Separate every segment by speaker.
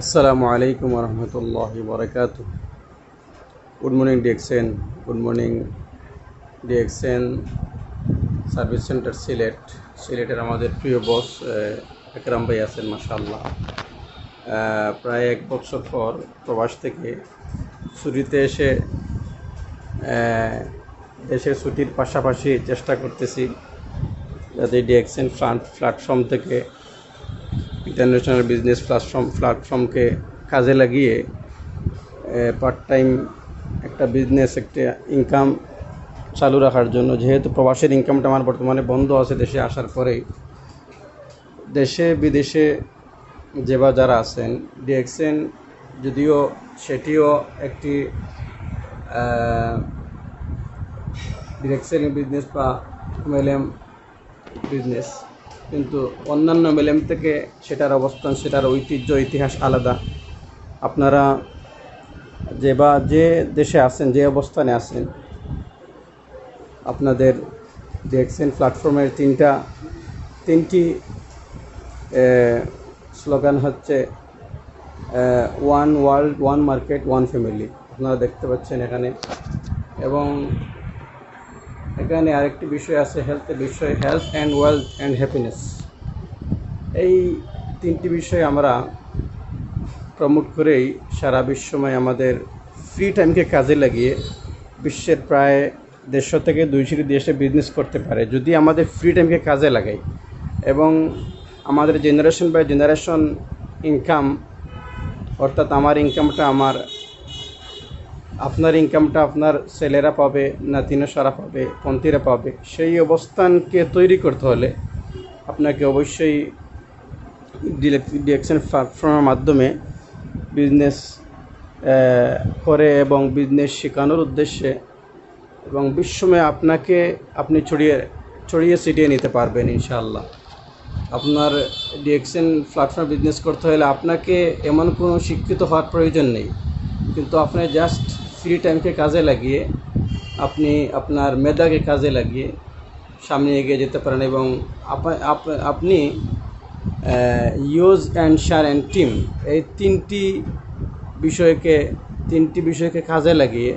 Speaker 1: আসসালামু আলাইকুম রহমতুল্লাহ বরকাত good morning DXN good morning DXN service centre Sylhet সিলেটের আমাদের প্রিয় বস একরাম ভাই আছেন মাশাল্লাহ আহ, প্রায় এক বছর পর প্রবাস থেকে ছুটিতে এসে দেশের ছুটির পাশাপাশি চেষ্টা করতেছি যাতে ডিএক্সেন প্ল্যাটফর্ম থেকে ইন্টারন্যাশনাল বিজনেস প্ল্যাটফর্ম প্ল্যাটফর্মকে কাজে লাগিয়ে পার্ট টাইম একটা বিজনেস একটা ইনকাম চালু রাখার জন্য, যেহেতু প্রবাসের ইনকামটা আমার বর্তমানে বন্ধ আছে দেশে আসার পরেই দেশে, বিদেশে যে বা যারা আছেন ডিএক্সেন যদিও সেটিও একটি ডিরেকশন বিজনেস বা এমএলএম বিজনেস কিন্তু অন্যান্য মেলেম থেকে সেটার অবস্থান, সেটার ঐতিহ্য, ইতিহাস আলাদা। আপনারা যে বা যে দেশে আছেন, যে অবস্থানে আছেন, আপনাদের দেখছেন প্ল্যাটফর্মের তিনটা, তিনটি স্লোগান হচ্ছে one world one market one family আপনারা দেখতে পাচ্ছেন এখানে। এবং এখানে আরেকটি বিষয় আছে হেলথের বিষয় health and wealth and happiness এই তিনটি বিষয় আমরা প্রমোট করেই সারা বিশ্বময় আমাদের ফ্রি টাইমকে কাজে লাগিয়ে বিশ্বের প্রায় দেড়শো থেকে দুইশোটি দেশে বিজনেস করতে পারে, যদি আমাদের ফ্রি টাইমকে কাজে লাগাই। এবং আমাদের জেনারেশন বাই জেনারেশন ইনকাম অর্থাৎ আমার ইনকামটা আমার আপনার ইনকামটা আপনার ছেলেরা পাবে নাতিনসারা পাবে, পন্থীরা পাবে, সেই অবস্থানকে তৈরি করতে হলে আপনাকে অবশ্যই ডিরেকশন প্ল্যাটফর্মের মাধ্যমে বিজনেস করে এবং বিজনেস শেখানোর উদ্দেশ্যে এবং বিশ্বময় আপনাকে আপনি ছড়িয়ে ছড়িয়ে ছিটিয়ে নিতে পারবেন ইনশাআল্লাহ। আপনার ডিএক্সএন প্ল্যাটফর্ম বিজনেস করতে হলে আপনাকে এমন কোনো শিক্ষিত হওয়ার প্রয়োজন নেই। কিন্তু আপনি জাস্ট ফ্রি টাইমকে কাজে লাগিয়ে আপনি আপনার মেধাকে কাজে লাগিয়ে সামনে এগিয়ে যেতে পারেন এবং আপ- আপনি use and share and team এই তিনটি বিষয়কে তিনটি বিষয়কে কাজে লাগিয়ে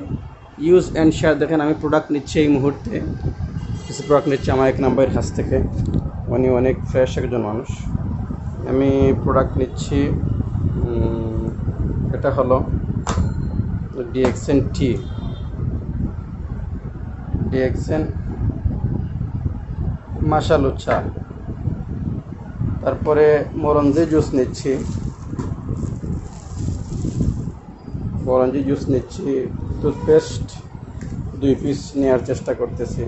Speaker 1: ইউজ অ্যান্ড শেয়ার দেখেন আমি প্রোডাক্ট নিচ্ছি এই মুহূর্তে। কিছু প্রোডাক্ট নিচ্ছি আমার এক নম্বরের কাছ থেকে। উনি অনেক ফ্রেশ একজন মানুষ। আমি প্রোডাক্ট নিচ্ছি এটা হলো ডিএক্সএন টি। ডিএক্সএন মাসালু চা তারপরে মরঞ্জি জুস নিচ্ছি। মরঞ্জি জুস নিচ্ছি, টুথপেস্ট দুই পিস নেওয়ার চেষ্টা করতেছি।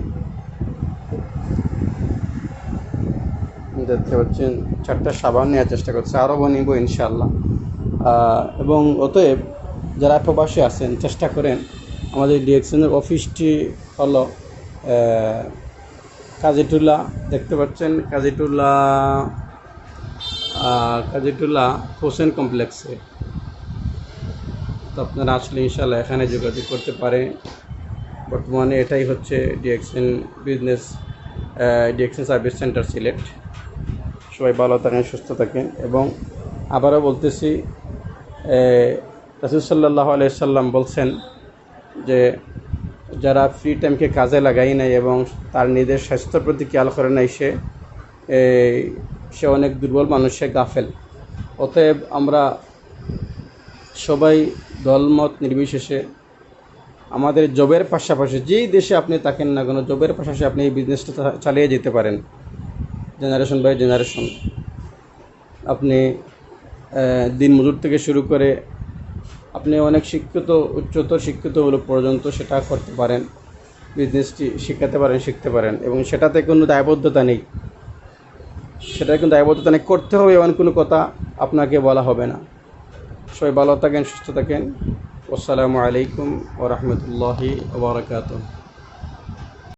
Speaker 1: দেখতে পাচ্ছেন চারটা সাবান নেওয়ার চেষ্টা করছে আরও নিব ইনশাল্লাহ এবং অতএব যারা প্রবাসী আছেন, চেষ্টা করেন আমাদের ডিএক্সনের অফিসটি হলো কাজীটুল্লা দেখতে পাচ্ছেন কাজীটুল্লা কাজীটুল্লা হোসেন কমপ্লেক্সে। তো আপনারা আসলে ইনশাল্লাহ এখানে যোগাযোগ করতে পারে বর্তমানে এটাই হচ্ছে DXN business DXN service centre select. সবাই ভালো থাকেন, সুস্থ থাকেন এবং আবারও বলতেছি রাসুল সাল্লাহ আলাইসাল্লাম বলছেন যে যারা ফ্রি টাইমকে কাজে লাগাই নাই এবং তার নিজের স্বাস্থ্যের প্রতি খেয়াল করে নাই, সে সে অনেক দুর্বল মানুষ গাফেল। অতএব আমরা সবাই দলমত নির্বিশেষে আমাদের জবের পাশাপাশি যেই দেশে আপনি থাকেন না কেন, জবের পাশাপাশি আপনি এই বিজনেসটা চালিয়ে যেতে পারেন। জেনারেশন বাই জেনারেশন আপনি দিন মজুর থেকে শুরু করে আপনি অনেক শিক্ষিত, উচ্চতর শিক্ষিত পর্যন্ত সেটা করতে পারেন বিজনেসটি শিখাতে পারেন, শিখতে পারেন, এবং সেটাতে কোনো দায়বদ্ধতা নেই। সেটা কিন্তু দায়বদ্ধতা নেই। করতে হবে এমন কোনো কথা আপনাকে বলা হবে না। সবাই ভালো থাকেন, সুস্থ থাকেন। আসসালামু আলাইকুম ওরহমতুল্লাহি ওবরাকাতুহ